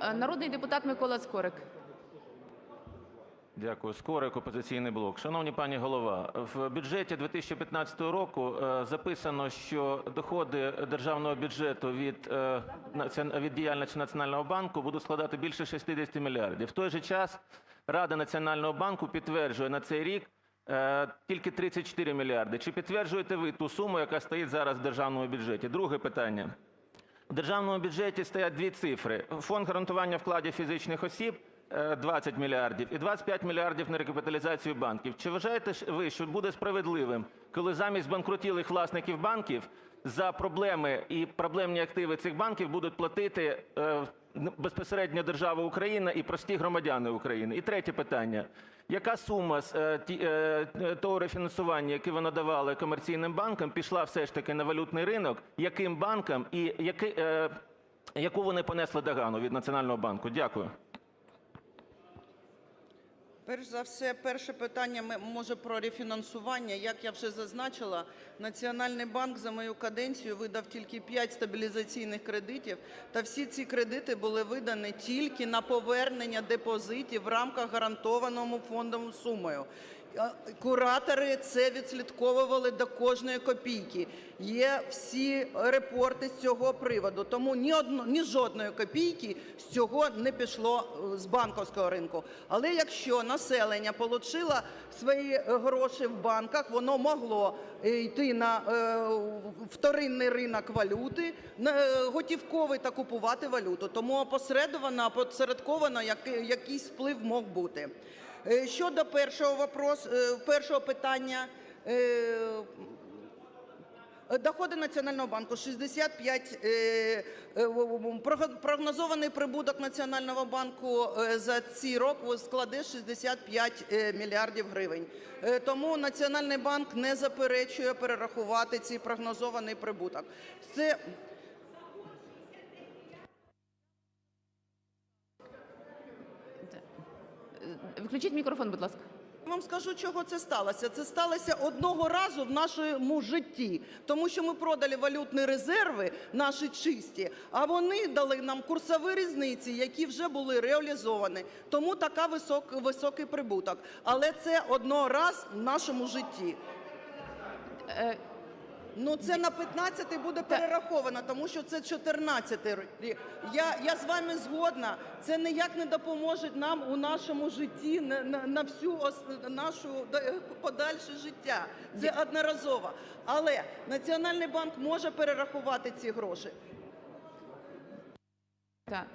Е, Народний депутат Микола Скорик. Дякую. Скорик, "Опозиційний блок". Шановні пані голова, в бюджеті 2015 року е, записано, що доходи державного бюджету від, е, від діяльності Національного банку будуть складати більше 60 мільярдів. В той же час Рада Національного банку підтверджує на цей рік тільки 34 мільярди. Чи підтверджуєте ви ту суму, яка стоїть зараз в державному бюджеті? Друге питання. В державному бюджеті стоять дві цифри: фонд гарантування вкладів фізичних осіб 20 мільярдів і 25 мільярдів на рекапіталізацію банків. Чи вважаєте ви, що буде справедливим, коли замість збанкрутілих власників банків за проблеми і проблемні активи цих банків будуть платити е, безпосередньо держава Україна і прості громадяни України? І третє питання. Яка сума з е, е, е, того рефінансування, яке ви надавали комерційним банкам, пішла все ж таки на валютний ринок? Яким банкам і е, яку вони понесли догану від Національного банку? Дякую. Перш за все, перше питання може про рефінансування. Як я вже зазначила, Національний банк за мою каденцію видав тільки 5 стабілізаційних кредитів, та всі ці кредити були видані тільки на повернення депозитів в рамках гарантованому фондом сумою. Куратори це відслідковували до кожної копійки. Є всі репорти з цього приводу. Тому ні одно, ні жодної копійки з цього не пішло е, з банківського ринку. Але якщо населення отримало свої е, гроші в банках, воно могло е, йти на вторинний ринок валюти, готівковий та купувати валюту. Тому опосередовано, опосередковано який- якийсь вплив мог бути. Е, Щодо першого е, питання. е, Доходи Національного банку 65, е, е, прогнозований прибуток Національного банку за ці роки складе 65 е, мільярдів гривень. Тому Національний банк не заперечує перерахувати цей прогнозований прибуток. Включіть мікрофон, будь ласка. Я вам скажу, чого це сталося. Це сталося одного разу в нашому житті, тому що ми продали валютні резерви, наші чисті, а вони дали нам курсові різниці, які вже були реалізовані. Тому така висок, високий прибуток. Але це одного раз в нашому житті. Е, Ну, це на 15 буде перераховано, тому що це 14 рік. Я, я з вами згодна. Це ніяк не допоможе нам у нашому житті на, на, на всю ос, нашу да- подальше життя. Це одноразово. Але Національний банк може перерахувати ці гроші. Так.